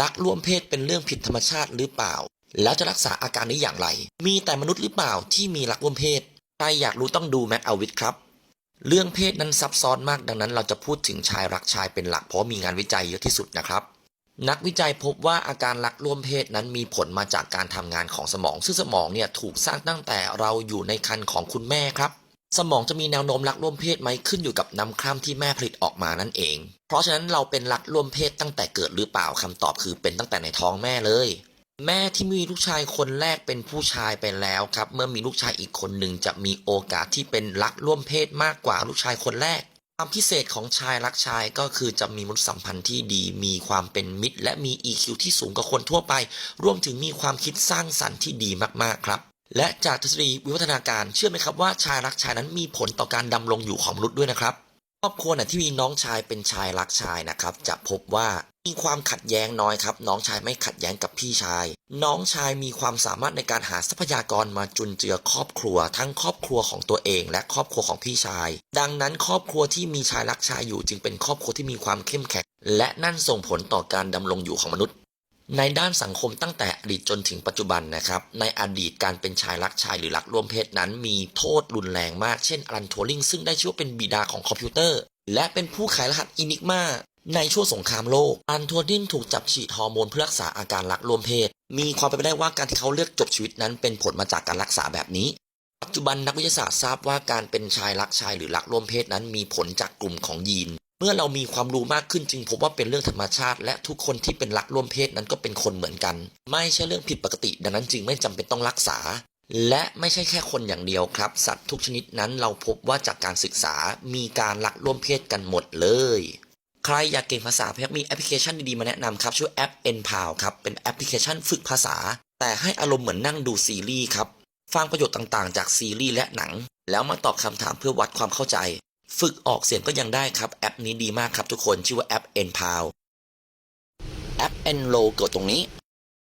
รักร่วมเพศเป็นเรื่องผิดธรรมชาติหรือเปล่า แล้วจะรักษาอาการนี้อย่างไร มีแต่มนุษย์หรือเปล่าที่มีรักร่วมเพศใครอยากรู้ต้องดูแมทเอาวิทครับ เรื่องเพศนั้นซับซ้อนมากดังนั้น เราจะพูดถึงชายรักชายเป็นหลักเพราะมีงานวิจัยเยอะที่สุดนะครับ นักวิจัยพบว่าอาการรักร่วมเพศนั้นมีผลมาจากการทำงานของสมอง ซึ่งสมองเนี่ยถูกสร้างตั้งแต่เราอยู่ในครรภ์ของคุณแม่ครับ สมองจะมีแนวโน้มรักร่วมเพศไหมขึ้นอยู่กับน้ำคร่ำที่แม่ผลิตออกมานั่นเอง เพราะฉะนั้นเราเป็นรักร่วมเพศตั้งแต่เกิดหรือเปล่าคำตอบคือเป็นตั้งแต่ในท้องแม่เลย แม่ที่มีลูกชายคนแรกเป็นผู้ชายไปแล้วครับ เมื่อมีลูกชายอีกคนหนึ่งจะมีโอกาสที่เป็นรักร่วมเพศมากกว่าลูกชายคนแรกความพิเศษของชายรักชายก็คือจะมีมนุษยสัมพันธ์ที่ดี มีความเป็นมิตร และมี EQ ที่สูงกว่าคนทั่วไป รวมถึงมีความคิดสร้างสรรค์ที่ดีมากๆครับ และจากทฤษฎีวิวัฒนาการเชื่อไหมครับว่าชายรักชายนั้นมีผลต่อการดำรงอยู่ของมนุษย์ด้วยนะครับครอบครัวไหนที่มีน้องชายเป็นชายรักชายนะครับ จะพบว่ามีความขัดแย้งน้อยครับ น้องชายไม่ขัดแย้งกับพี่ชาย น้องชายมีความสามารถในการหาทรัพยากรมาจุนเจือครอบครัว ทั้งครอบครัวของตัวเอง และครอบครัวของพี่ชาย ดังนั้นครอบครัวที่มีชายรักชายอยู่จึงเป็นครอบครัวที่มีความเข้มแข็งและนั่นส่งผลต่อการดำรงอยู่ของมนุษย์ ในด้านสังคมตั้งแต่อดีตจนถึงปัจจุบันนะครับ ในอดีตการเป็นชายรักชายหรือรักร่วมเพศนั้น มีโทษรุนแรงมาก เช่นอลันทัวริงซึ่งได้ชื่อว่าเป็นบิดาของคอมพิวเตอร์ และเป็นผู้ขายรหัสอินิกมาในช่วงสงครามโลกอันทัวริงถูกจับฉีดฮอร์โมนเพื่อรักษาอาการรักร่วมเพศ มีความเป็นไปได้ว่าการที่เขาเลือกจบชีวิตนั้นเป็นผลมาจากการรักษาแบบนี้ ปัจจุบันนักวิทยาศาสตร์ทราบว่าการเป็นชายรักชายหรือรักร่วมเพศนั้นมีผลจากกลุ่มของยีน เมื่อเรามีความรู้มากขึ้นจึงพบว่าเป็นเรื่องธรรมชาติ และทุกคนที่เป็นรักร่วมเพศนั้นก็เป็นคนเหมือนกัน ไม่ใช่เรื่องผิดปกติ ดังนั้นจึงไม่จำเป็นต้องรักษา และไม่ใช่แค่คนอย่างเดียวครับ สัตว์ทุกชนิดนั้นเราพบว่าจากการศึกษามีการรักร่วมเพศกันหมดเลยใครอยากเก่งภาษาเพยักมีแอปพลิเคชันดี ๆ มาแนะนำครับ ชื่อแอป n p o w ครับ เป็นแอปพลิเคชันฝึกภาษา แต่ให้อารมณ์เหมือนนั่งดูซีรีส์ครับ ฟังประโยชน์ต่างๆ จากซีรีส์และหนัง แล้วมาตอบคำถามเพื่อวัดความเข้าใจ ฝึกออกเสียงก็ยังได้ครับ แอปนี้ดีมากครับทุกคนชื่อว่าแอป n p o w แอป n l o เกิดตรงนี้